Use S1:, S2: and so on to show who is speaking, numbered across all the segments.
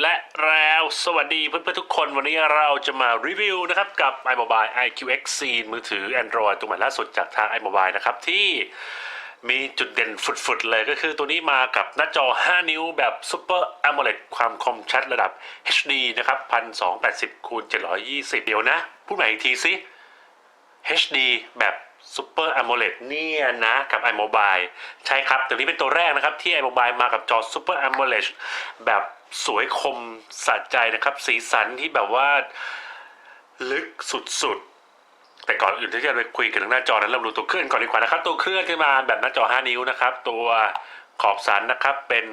S1: และแล้วสวัสดีเพื่อนๆทุกคนวันนี้เราจะมารีวิวนะครับกับ iMobile iQX c มือถือ Android ตัวใหม่ล่าสุดจากทาง iMobile นะครับ ที่มีจุดเด่นฝุดๆ เลยก็คือตัวนี้มากับหน้าจอ 5 นิ้วแบบ Super AMOLED ความคมชัดระดับ HD นะครับ 1280คูณ720 เดี๋ยวนะ พูดใหม่อีกทีสิ HD แบบ Super AMOLED เลตเนี่ยนะกับ iMobile ใช่ครับตัวนี้เป็นตัวแรกนะครับที่ iMobile มากับจอ Super AMOLED แบบสวยคมสะใจนะครับ สีสันที่แบบว่าลึกสุดๆ แต่ก่อนอื่นที่จะไปคุยกันเรื่องหน้าจอนั้นเราดูตัวเครื่องก่อนดีกว่านะครับ ตัวเครื่องที่มาแบบหน้าจอ 5 นิ้วนะครับ ตัวขอบสันนะครับเป็น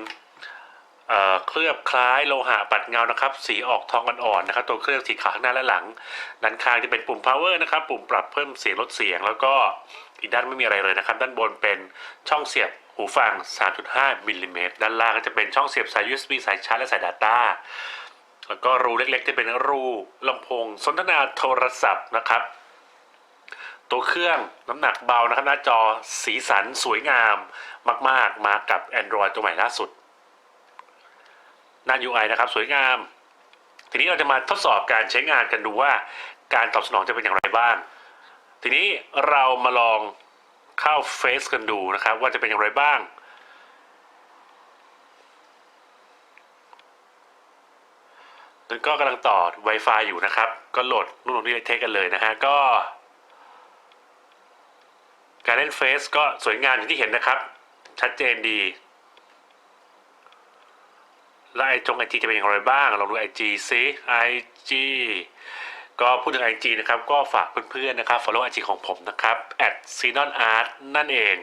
S1: เคลือบคล้ายโลหะปัดเงานะครับ สีออกทองอ่อนๆนะครับ ตัวเครื่องสีขาวข้างหน้าและหลัง ด้านข้างจะเป็นปุ่ม power นะครับ ปุ่มปรับเพิ่มเสียงลดเสียง แล้วก็อีกด้านไม่มีอะไรเลยนะครับ ด้านบนเป็นช่องเสียบหูฟัง 3.5มิลลิเมตรด้านล่างก็จะเป็นช่องเสียบสาย USB สายชาร์จและสาย Data แล้วก็รูเล็กๆที่เป็นรูลำโพง สนทนาโทรศัพท์นะครับ ตัวเครื่องน้ำหนักเบานะครับหน้าจอสีสันสวยงามมาก ๆ มากับ Android ตัวใหม่ล่าสุด หน้า UI นะครับสวยงาม ทีนี้เราจะมาทดสอบการใช้งานกันดูว่า การตอบสนองจะเป็นอย่างไรบ้าง ทีนี้เรามาลองเข้าเฟซกันดูนะครับ ว่าจะเป็นอย่างไรบ้างแล้วก็กำลังต่อ Wi-Fi อยู่นะครับ ก็โหลดรุ่นของที่เทคกันเลยนะฮะก็ การเล่นเฟซก็สวยงามอย่างที่เห็นนะครับ ชัดเจนดี แล้วไอจงไอจีจะเป็นอย่างไรบ้างลองดูไอจีซิไอจีก็พูดถึงไอจีนะครับ ก็ฝากเพื่อนๆนะครับ follow ไอจีของผมนะครับ at s i n o n art นั่นเอง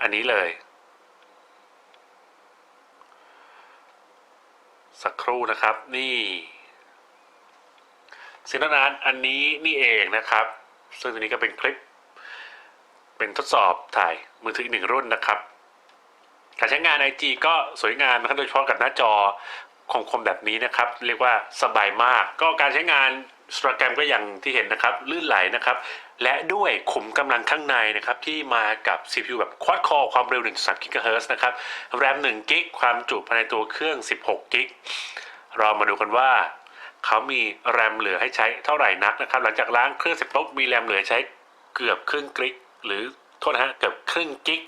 S1: อันนี้เลย สักครู่นะครับนี่ซินนอาร์ตอันนี้นี่เองนะครับ ซึ่งตัวนี้ก็เป็นคลิป เป็นทดสอบถ่ายมือถืออีกหนึ่งรุ่นนะครับ การใช้งาน IG ก็สวยงามนะครับโดยเฉพาะกับหน้าจอคมๆแบบนี้นะครับ เรียกว่าสบายมาก ก็การใช้งานสตรแกรมก็อย่างที่เห็นนะครับ ลื่นไหลนะครับ และด้วยขุมกำลังข้างในนะครับ ที่มากับ CPU แบบ Quad Core ความเร็ว 1.3 GHz นะครับ แรม1 g b ความจุภายในตัวเครื่อง 16 g b เรามาดูกันว่า เขามีแรมเหลือให้ใช้เท่าไหร่นักนะครับ หลังจากล้างเครื่องเสร็จปุ๊บมีแรมเหลือใช้เกือบครึ่งกิกหรือ โทษนะฮะเกือบครึ่งกิก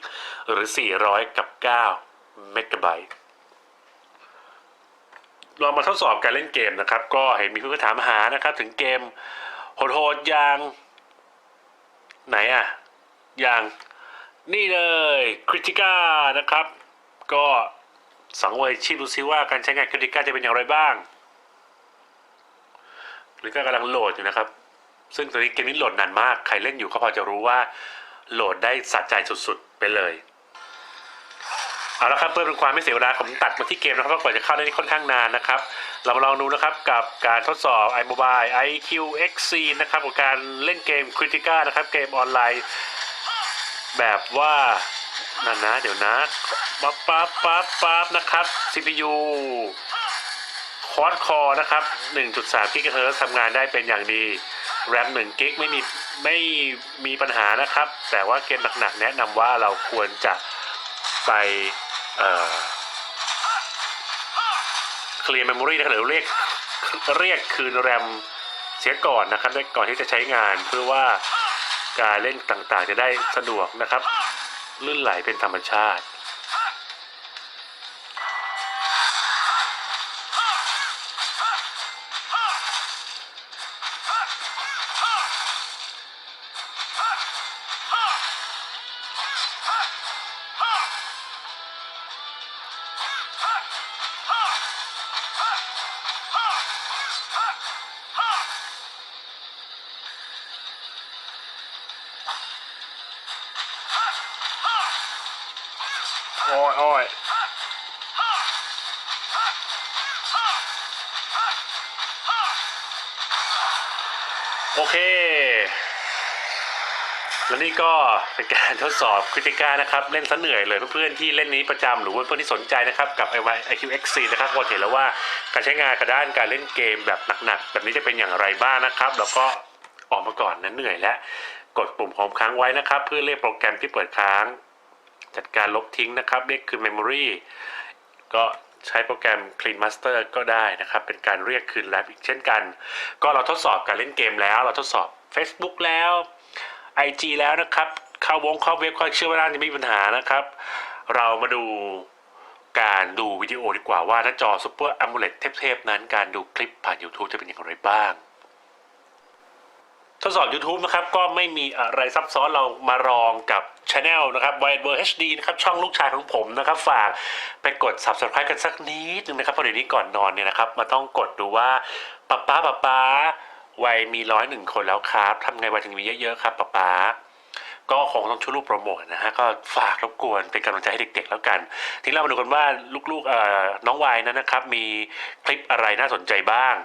S1: หรือ 400 กับ 9 เมกะไบต์เรามาทดสอบการเล่นเกมนะครับ ก็เห็นมีผู้ถามหานะครับ ถึงเกมโหดๆอย่าง ไหนอะอย่างนี่เลยคริติก้านะครับ ก็สังเวยชีพดูซิว่าการใช้งานคริติก้าจะเป็นอย่างไรบ้างคริติก้ากำลังโหลดอยู่นะครับ ซึ่งตอนนี้เกมนี้โหลดนานมาก ใครเล่นอยู่ก็พอจะรู้ว่า โหลดได้สะใจสุดๆ ไปเลย เอาละครับเพื่อเป็นความไม่เสียเวลาผมตัดมาที่เกมนะครับเพราะกว่าจะเข้าได้นี่ค่อนข้างนานนะครับ เรามาลองดูนะครับกับการทดสอบ iMobile iQ XC นะครับกับการเล่นเกม Critica นะครับ เกมออนไลน์ แบบว่านั่นนะ เดี๋ยวนะปั๊บปั๊บปั๊บปั๊บนะครับ CPU คอร์ดคอนะครับ 1.3กิกะเฮิรตซ์ทำงานได้เป็นอย่างดี แรม1กิกไม่มีไม่มีปัญหานะครับ แต่ว่าเกมหนักๆแนะนำว่าเราควรจะไปเอ่อเคลียร์เมมโมรีนะครับหรือเรียกเรียกคืนแรมเสียก่อนนะครับก่อนที่จะใช้งานเพื่อว่าการเล่นต่างๆ จะได้สะดวกนะครับ ลื่นไหลเป็นธรรมชาติ โอ้ยโอ้ยโอเค แล้วนี่ก็เป็นการทดสอบคริติก้านะครับ เล่นซะเหนื่อยเลยเพื่อนๆที่เล่นนี้ประจำหรือว่าเพื่อนที่สนใจนะครับ กับ i y IQXC นะครับก็เห็นแล้วว่าการใช้งานกับด้านการเล่นเกมแบบหนักๆ แบบนี้จะเป็นอย่างไรบ้างนะครับ แล้วก็ออกมาก่อนนั้นเหนื่อยแล้ว กดปุ่มโฮมค้างไว้นะครับ เพื่อเรียกโปรแกรมที่เปิดค้าง จัดการลบทิ้งนะครับ เรียกคืนเมมโมรีก็ใช้โปรแกรม Clean Master ก็ได้นะครับ เป็นการเรียกคืนแลบอีกเช่นกัน ก็เราทดสอบการเล่นเกมแล้ว เราทดสอบ Facebook แล้ว IG แล้วนะครับ เข้าวงเข้าเว็บก็เชื่อว่าน่าจะไม่มีปัญหานะครับ เรามาดูการดูวิดีโอดีกว่าว่าหน้าจอ Super AMOLED เทพๆนั้นการดูคลิปผ่าน YouTube จะเป็นอย่างไรบ้าง ทดสอบ YouTube นะครับ ก็ไม่มีอะไรซับซ้อนเรามาลองกับช anel นะครับ Wide World HD นะครับช่องลูกชายของผมนะครับฝากไปกด Subscribe กันสักนิดนึงนะครับเพราะเดี๋ยวนี้ก่อนนอนเนี่ยนะครับมาต้องกดดูว่าป๊าป๊าป๊าป๊าวัยมีร้อยหนึ่งคนแล้วครับทำไงวัยถึงมีเยอะๆครับป๊าป๊าก็คงต้องช่วยลูกโปรโมทนะฮะก็ฝากรบกวนเป็นกำลังใจให้เด็กๆแล้วกัน ทีนี้เรามาดูกันว่าลูกๆเอ่อน้องวายนั้นนะครับ มีคลิปอะไรน่าสนใจบ้าง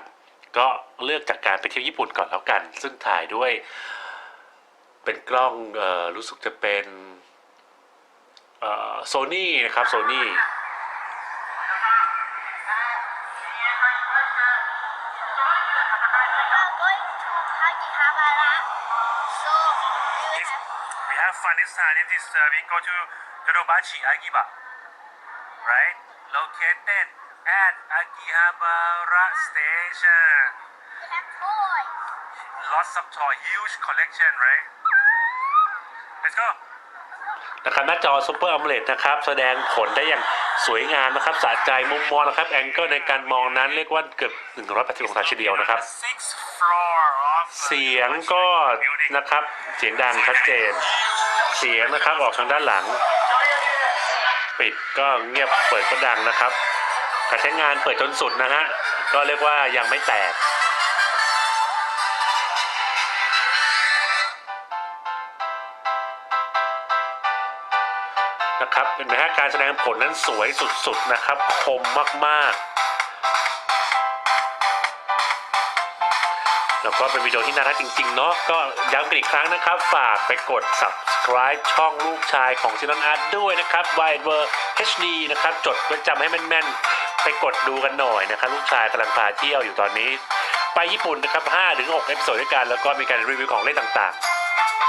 S1: ก็เลือกจากการไปเที่ยวญี่ปุ่นก่อนแล้วกัน ซึ่งถ่ายด้วย เป็นกล้องออรู้สึกจะเป็นโซนี่นะครับโซนี่
S2: We
S1: ฟัน this time if this uh, we go to Yorobachi Akiba right located at Akihabara station
S2: we have toys.
S1: lots of toy huge collection right let's go นะครับหน้าจอ Super AMOLED นะครับ แสดงผลได้อย่างสวยงามนะครับสะใจมุมมองนะครับแองเกิลในการมองนั้นเรียกว่าเกือบ180องศาทีเดียวนะครับเสียงก็นะครับเสียงดังชัดเจน เสียงนะครับออกทางด้านหลัง ปิดก็เงียบเปิดก็ดังนะครับ การใช้งานเปิดจนสุดนะฮะ ก็เรียกว่ายังไม่แตกนะครับเห็นไหมฮะการแสดงผลนั้นสวยสุดๆนะครับ คมมากๆ แล้วก็เป็นวิดีโอที่น่ารักจริงๆเนาะก็ย้ำกันอีกครั้งนะครับ ฝากไปกด subscribe ช่องลูกชายของซินอนอาร์ตด้วยนะครับ Wide w o r HD นะครับ จดไว้จำให้แม่นๆ ไปกดดูกันหน่อยนะครับลูกชายกำลังพาเที่ยวอยู่ตอนนี้ ไปญี่ปุ่นนะครับ5ถึง6เอพิโซดด้วยกันแล้วก็มีการรีวิวของเล่นต่าง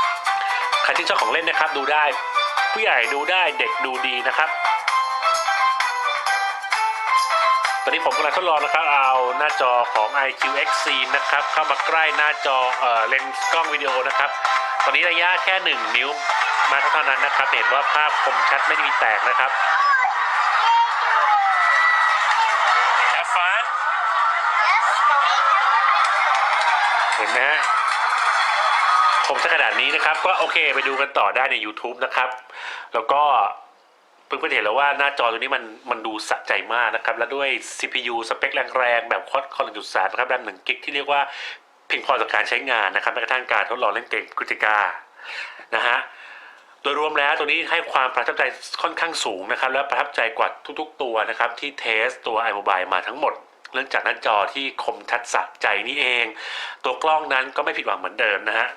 S1: ๆ ใครที่ชอบของเล่นนะครับดูได้ ผู้ใหญ่ดูได้เด็กดูดีนะครับ ตอนนี้ผมกำลังทดลองนะครับเอาหน้าจอของ IQX C นะครับเข้ามาใกล้หน้าจอเอ่อเลนส์กล้องวิดีโอนะครับ ตอนนี้ระยะแค่ 1 นิ้วมาเท่านั้นนะครับ เห็นว่าภาพคมชัดไม่ได้มีแตกนะครับ Have fun
S2: Yes,
S1: เห็ นไหมฮะคมสักขนาดนี้นะครับ ก็โอเคไปดูกันต่อได้ใน YouTube นะครับ แล้วก็เพิ่งเห็นแล้วว่าหน้าจอตัวนี้มันมันดูสะใจมากนะครับ และด้วย CPU สเปคแรงๆ แบบคอดคอ1.3นะครับแรม1กิกที่เรียกว่าเพียงพอต่อการใช้งานนะครับแม้กระทั่งการทดลองเล่นเกมกุติกานะฮะโดยรวมแล้วตัวนี้ให้ความประทับใจค่อนข้างสูงนะครับ และประทับใจกว่าทุกๆตัวนะครับ ที่เทสตัว iMobile มาทั้งหมด เนื่องจากหน้าจอที่คมชัดสะใจนี่เอง ตัวกล้องนั้นก็ไม่ผิดหวังเหมือนเดิมนะฮะ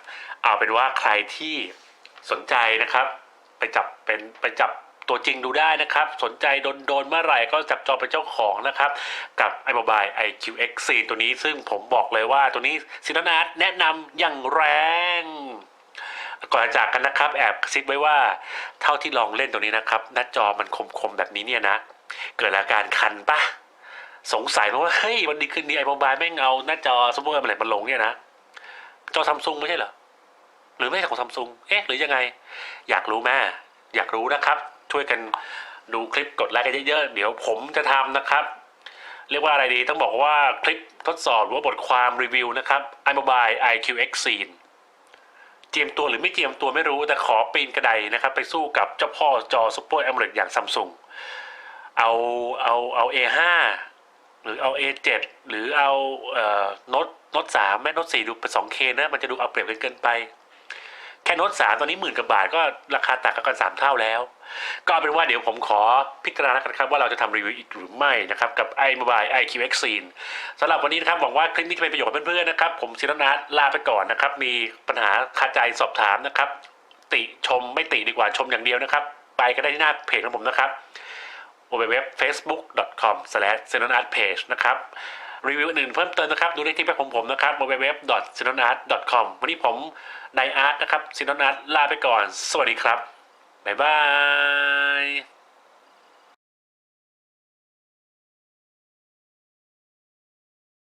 S1: เอาเป็นว่าใครที่สนใจนะครับ ไปจับเป็นไปจับตัวจริงดูได้นะครับ สนใจโดนโดนเมื่อไหร่ก็จับจองเป็นเจ้าของนะครับ กับ iMobile iQX 4 ตัวนี้ซึ่งผมบอกเลยว่าตัวนี้ซินนาทแนะนำอย่างแรงก่อนจะจากกันนะครับ แอบกระซิบไว้ว่าเท่าที่ลองเล่นตัวนี้นะครับ หน้าจอมันคมๆแบบนี้เนี่ยนะ เกิดอาการคันปะ สงสัยว่าเฮ้ยวันดีคืนนี้ไอ้โมบายไม่งเอาหน้าจอซูเปอร์อะไรมาลงเนี่ยนะจอซัมซุงไม่ใช่เหรอหรือไม่ใช่ของซัมซุงเอ๊ะหรือยังไง อยากรู้แม่อยากรู้นะครับ ช่วยกันดูคลิปกดไลค์กันเยอะๆเดี๋ยวผมจะทำนะครับ เรียกว่าอะไรดีต้องบอกว่าคลิปทดสอบหรือว่าบทความรีวิวนะครับ iMobile iQX Scene เตรียมตัวหรือไม่เตรียมตัวไม่รู้แต่ขอปีนกระไดนะครับ ไปสู้กับเจ้าพ่อจอซูเปอร์แอมเลอย่างซัมซุงเอาเอาเอา A5 หรือเอา A7 หรือเอาเออโน้ตโน้ตสามแม่โน้ตสี่ดูเป็น 2K นะมันจะดูเอาเปรียบกันเกินไป แค่โน้ตสามตอนนี้หมื่นกว่าบาทก็ราคาต่างกันสามเท่าแล้ว ก็เอาเป็นว่าเดี๋ยวผมขอพิจารณากันครับว่าเราจะทำรีวิวอีกหรือไม่นะครับ กับ iMobile iQX Scene สำหรับวันนี้นะครับหวังว่าคลิปนี้จะเป็นประโยชน์กับเพื่อนๆนะครับ ผมศิรนัทลาไปก่อนนะครับ มีปัญหาคาใจสอบถามนะครับ ติชมไม่ติดีกว่าชมอย่างเดียวนะครับ ไปก็ได้ที่หน้าเพจของผมนะครับ www.facebook.com/sinonartpage นะครับรีวิวอื่นเพิ่มเติมนะครับ ดูได้ที่เว็บของผมนะครับ www.senonart.com วันนี้ผมนายอาร์ตนะครับ s e n o n a r t ลาไปก่อน สวัสดีครับ บ๊ายบาย